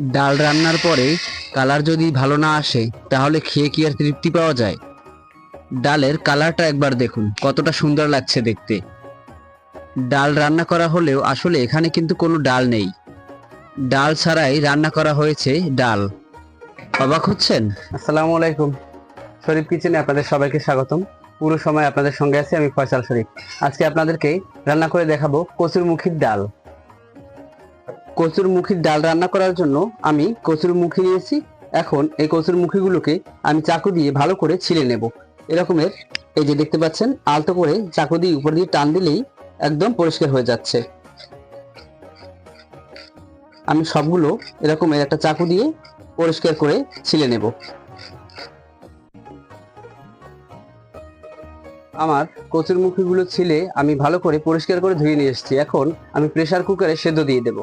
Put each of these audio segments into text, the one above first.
ডাল রান্নার পরে কালার যদি ভালো না আসে, তাহলে খেয়ে কি আর তৃপ্তি পাওয়া যায়? ডালের কালারটা একবার দেখুন, কতটা সুন্দর লাগছে দেখতে। ডাল রান্না করা হলেও আসলে এখানে কিন্তু কোনো ডাল নেই। ডাল ছাড়াই রান্না করা হয়েছে ডাল। অবাক হচ্ছেন? আসসালামু আলাইকুম। শরীফ কিচেনে আপনাদের সবাইকে স্বাগতম। পুরো সময় আপনাদের সঙ্গে আছি আমি ফয়সাল শরীফ। আজকে আপনাদেরকে রান্না করে দেখাবো কচুর মুখির ডাল। কচুর মুখির ডাল রান্না করার জন্য আমি কচুর মুখি নিয়েছি। এখন এই কচুর মুখিগুলোকে আমি চাকু দিয়ে ভালো করে ছিলে নেব। এরকমের এই যে দেখতে পাচ্ছেন, আলতো করে চাকু দিয়ে উপর দিয়ে টান দিলেই একদম পরিষ্কার হয়ে যাচ্ছে। আমি সবগুলো এরকমের একটা চাকু দিয়ে পরিষ্কার করে ছিলে নেব। আমার কচুর মুখিগুলো ছিলে আমি ভালো করে পরিষ্কার করে ধুয়ে নিয়ে এসেছি। এখন আমি প্রেসার কুকারে সেদ্ধ দিয়ে দেব।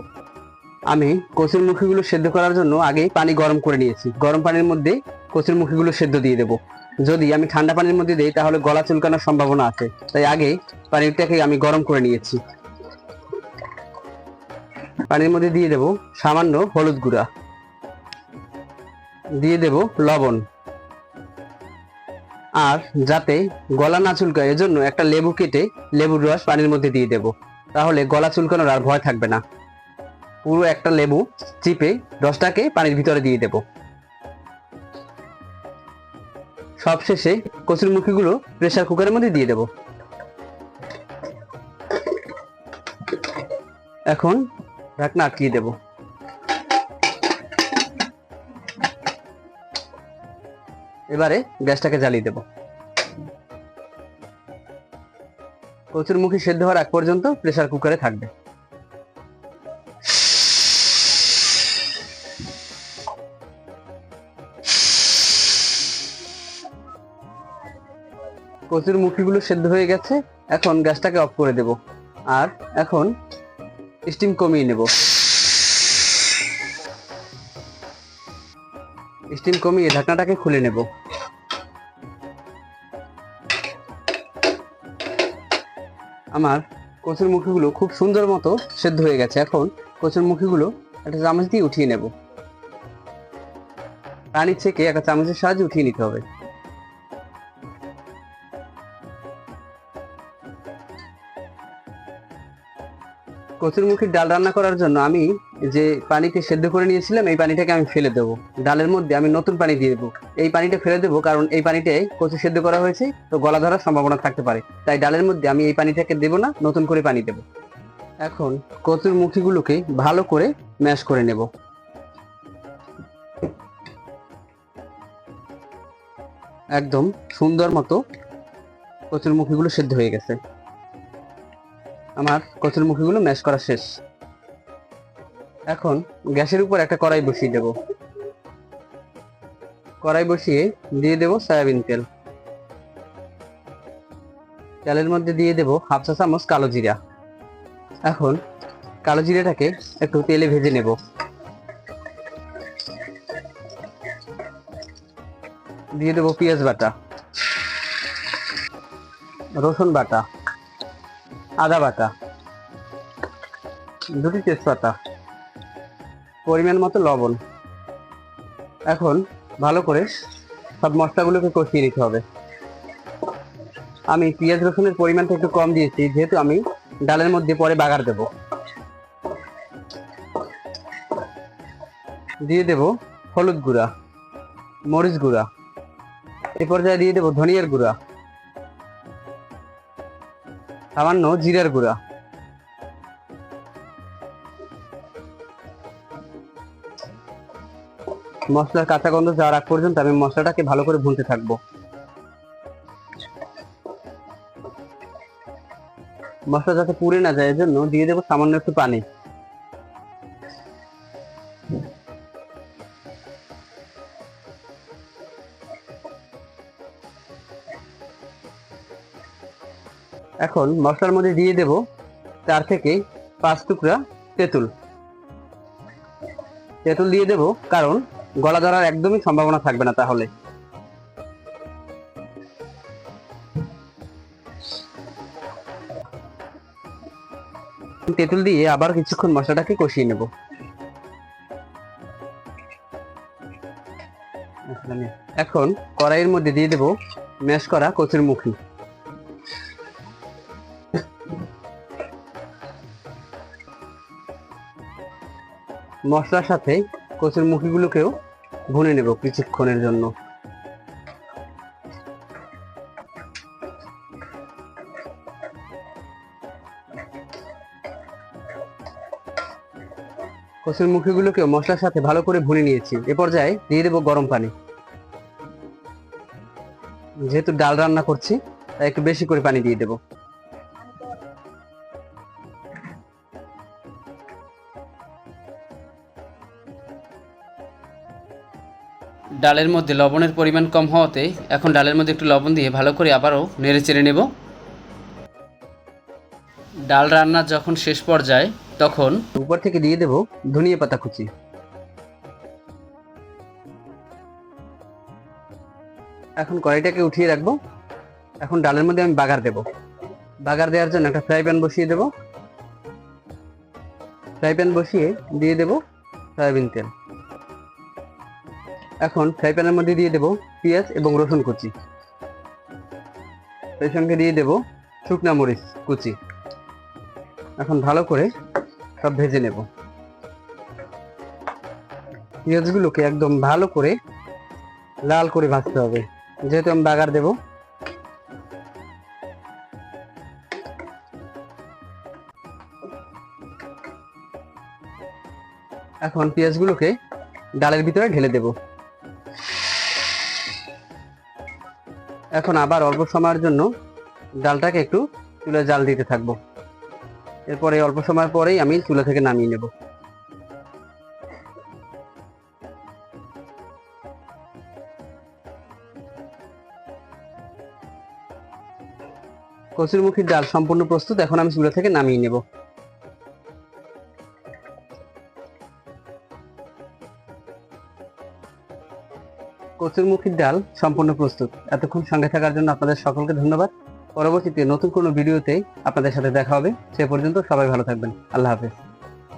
আমি কচুর মুখিগুলো সেদ্ধ করার জন্য আগেই পানি গরম করে নিয়েছি। গরম পানির মধ্যে কচুর মুখিগুলো সেদ্ধ দিয়ে দেব। যদি আমি ঠান্ডা পানির মধ্যে দিই, তাহলে গলা চুলকানোর সম্ভাবনা আছে। তাই আগে পানিটাকে আমি গরম করে নিয়েছি। পানির মধ্যে দিয়ে দেব সামান্য হলুদ গুঁড়া। দিয়ে দেব লবণ। আর যাতে গলা না চুলকায়, এজন্য একটা লেবু কেটে লেবুর রস পানির মধ্যে দিয়ে দেব। তাহলে গলা চুলকানোর আর ভয় থাকবে না। পুরো একটা লেবু চিপে রসটাকে পানির ভিতরে দিয়ে দেব। সবশেষে কচুর মুখিগুলো প্রেসার কুকারের মধ্যে দিয়ে দেব। এখন ঢাকনা আটকিয়ে দেব। এবারে গ্যাসটাকে জ্বালিয়ে দেব। কচুর মুখি সেদ্ধ হওয়ার আগ পর্যন্ত প্রেসার কুকারে থাকবে। কচুর মুখিগুলো সেদ্ধ হয়ে গেছে, এখন গ্যাসটাকে অফ করে দেব। আর এখন স্টিম কমিয়ে নেব। স্টিম কমিয়ে ঢাকনাটাকে খুলে নেব। আমার কচুর মুখিগুলো খুব সুন্দর মতো সেদ্ধ হয়ে গেছে। এখন কচুর মুখিগুলো একটা চামচ দিয়ে উঠিয়ে নেব। পানি থেকে একটা চামচের সাহায্যে উঠিয়ে নিতে হবে। কচুরমুখির ডাল রান্না করার জন্য আমি যে পানিটি সেদ্ধ করে নিয়েছিলাম, এই পানিটাকে আমি ফেলে দেবো। ডালের মধ্যে আমি নতুন পানি দিয়ে দেবো। এই পানিটা ফেলে দেবো কারণ এই পানিটায় কচু সেদ্ধ করা হয়েছে, তো গলা ধরার সম্ভাবনা থাকতে পারে। তাই ডালের মধ্যে আমি এই পানিটাকে দেবো না, নতুন করে পানি দেবো। এখন কচুর মুখিগুলোকে ভালো করে ম্যাশ করে নেব। একদম সুন্দর মতো কচুর মুখিগুলো সেদ্ধ হয়ে গেছে। আমার কচুর মুখিগুলো ম্যাশ করা শেষ। এখন গ্যাসের উপর একটা কড়াই বসিয়ে দেব। কড়াই বসিয়ে দিয়ে দেব সয়াবিন তেল। তেলের মধ্যে দিয়ে দেব হাফ চা চামচ কালো জিরা। এখন কালো জিরাটাকে একটু তেলে ভেজে নেব। দিয়ে দেব পেঁয়াজ বাটা। রসুন বাটা। আদা বাটা। দুটি তেজপাতা। পরিমাণ মতো লবণ। এখন ভালো করে সব মশলাগুলোকে কষিয়ে নিতে হবে। আমি পেঁয়াজ রসুনের পরিমাণটা একটু কম দিয়েছি, যেহেতু আমি ডালের মধ্যে পরে বাগার দেব। দিয়ে দেব হলুদ গুঁড়া, মরিচ গুঁড়া। এ পর্যায়ে দিয়ে দেব ধনিয়ার গুঁড়া। সামান্য জিরার গুঁড়া। মশলার কাঁচা গন্ধ যাওয়ার আগ পর্যন্ত আমি মশলাটাকে ভালো করে ভুনতে থাকব। মশলা যাতে পুড়ে না যায়, এজন্য জন্য দিয়ে দেবো সামান্য একটু পানি। এখন মশলার মধ্যে দিয়ে দেব চার থেকে পাঁচ টুকরা তেঁতুল। তেঁতুল দিয়ে দেব কারণ গলা ধরার একদমই সম্ভাবনা থাকবে না তাহলে। তেঁতুল দিয়ে আবার কিছুক্ষণ মশলাটাকে কষিয়ে নেব। এখন কড়াইয়ের মধ্যে দিয়ে দেব ম্যাশ করা কচুর মুখি মশলার সাথে কচুর মুখিগুলোকেও ভুনে নেব কিছুক্ষণের জন্য। কচুর মুখিগুলোকে মশলার সাথে ভালো করে ভুনে নিয়েছি। এ পর্যায়ে দিয়ে দেবো গরম পানি। যেহেতু ডাল রান্না করছি, তাই একটু বেশি করে পানি দিয়ে দেবো। ডালের মধ্যে লবণের পরিমাণ কম হওয়াতে এখন ডালের মধ্যে একটু লবণ দিয়ে ভালো করে আবারও নেড়ে চেড়ে নেব। ডাল রান্না যখন শেষ পর্যায়ে, তখন উপর থেকে দিয়ে দেবো ধনিয়া পাতা কুচি। এখন কড়াইটাকে উঠিয়ে রাখব। এখন ডালের মধ্যে আমি বাগার দেব। বাগার দেওয়ার জন্য একটা ফ্রাই প্যান বসিয়ে দেব। ফ্রাই প্যান বসিয়ে দিয়ে দেব সয়াবিন তেল। এখন ফ্রাই প্যানের মধ্যে দিয়ে দেব পেঁয়াজ এবং রসুন কুচি। সেই সঙ্গে দিয়ে দেব শুকনা মরিচ কুচি। এখন ভালো করে সব ভেজে নেব। পেঁয়াজগুলোকে একদম ভালো করে লাল করে ভাজতে হবে। যেহেতু আমি বাগার দেব। এখন পেঁয়াজগুলোকে ডালের ভিতরে ঢেলে দেব। এখন আবার অল্প সময়ের জন্য ডালটাকে একটু চুলে জাল দিতে থাকব। এরপরে অল্প সময় পরেই আমি চুলা থেকে নামিয়ে নেব। কচুরমুখীর ডাল সম্পূর্ণ প্রস্তুত, এখন আমি চুলা থেকে নামিয়ে নেব। কচুরমুখীর ডাল সম্পূর্ণ প্রস্তুত। এতক্ষণ সঙ্গে থাকার জন্য আপনাদের সকলকে ধন্যবাদ। পরবর্তীতে নতুন কোনো ভিডিওতে আপনাদের সাথে দেখা হবে। সে পর্যন্ত সবাই ভালো থাকবেন। আল্লাহ হাফেজ।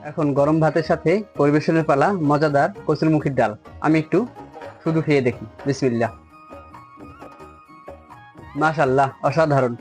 এখন গরম ভাতের সাথে পরিবেশনের পালা, মজাদার কচুরমুখীর ডাল। আমি একটু শুধু খেয়ে দেখি। বিসমিল্লা মাশাল্লাহ অসাধারণ।